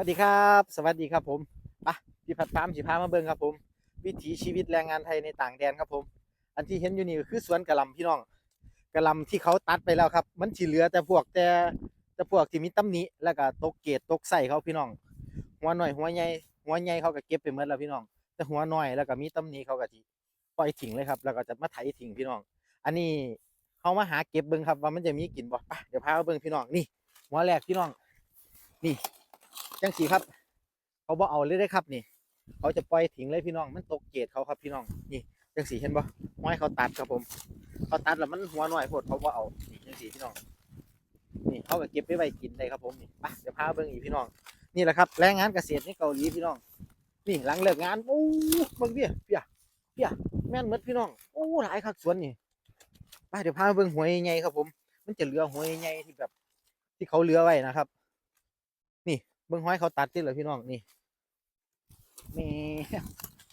วัสดีครับ สวัสดีครับผมไปะพี่พัดพามสิพามาเบิ่งครับผม วิถีชีวิตแรงงานไทยในต่างแดนครับผม อันที่เห็นอยู่นี่คือสวนกระลำพี่น้องกระลำที่เขาตัดไปแล้วครับ มันสิเหลือแต่พวกแต่แต่พวกที่มีตำหนิแล้วก็ตกเกตตกใส่เขาพี่น้อง หัวหน่อยหัวใหญ่หัวใหญ่เขาก็เก็บไปหมดแล้วพี่น้อง แต่หัวหน้อยแล้วก็มีตำหนิเขาก็สิปล่อยทิ้งเลยครับ แล้วก็จะมาไถทิ้งพี่น้อง อันนี้เขามาหาเก็บเบิ่งครับว่ามันจะมีกลิ่นบ่ไปเดี๋ยวพามาเบิ่งพี่น้องนี่หัวแรกพี่น้อง นี่ จังสีครับ เขาบ่เอาเลยได้ครับนี่ เขาจะปล่อยทิ้งเลยพี่น้อง มันตกเกตเขาครับพี่น้อง นี่จังสีเห็นบ่ห้อยเขาตัดครับผม เขาตัดแล้วมันหัวหน่อยโพดเขาบ่เอา นี่จังสีพี่น้อง นี่เขาก็เก็บไปไว้กินได้ครับผมนี่ไปเดี๋ยวพาเบิ่งอีกพี่น้อง นี่แหละครับแรงงานเกษตรในเกาหลีพี่น้อง นี่หลังเลิกงานโอ้เบิ่งเบี้ยเบี้ยเบี้ยแม่นหมดพี่น้อง โอ้หลายคักสวนนี่ไปเดี๋ยวพาเบิ่งหัวใหญ่ครับผม มันจะเหลือหัวใหญ่ที่แบบ ที่เขาเลือไว้นะครับ เบิ่งห้อยเขาตัดติเหรอพี่น้องนี่นี่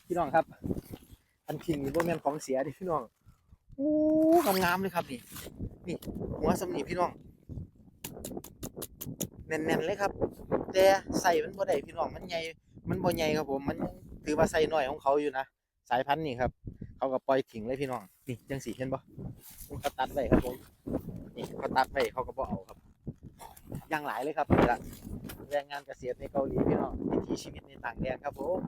พี่น้องครับ อันทิ้งนี่บ่แม่นของเสียดิพี่น้องโอ้งามๆเลยครับนี่นี่หัวสำนีพี่น้องแน่นๆเลยครับ แต่ใส่มันบ่ได้พี่น้องมันใหญ่มันบ่ใหญ่ครับผมมันถือว่าใส่น้อยของเขาอยู่นะสายพันธุ์นี่ครับ เขาก็ปล่อยทิ้งเลยพี่น้องนี่จังสีเห็นบ่เขาตัดไว้ครับผมนี่เขาตัดไว้เขาก็บ่เอาครับย่างหลายเลยครับนี่ละ แรงงานเกษตรในเกาหลีพี่น้องวิถีชีวิตในต่างแดนครับผม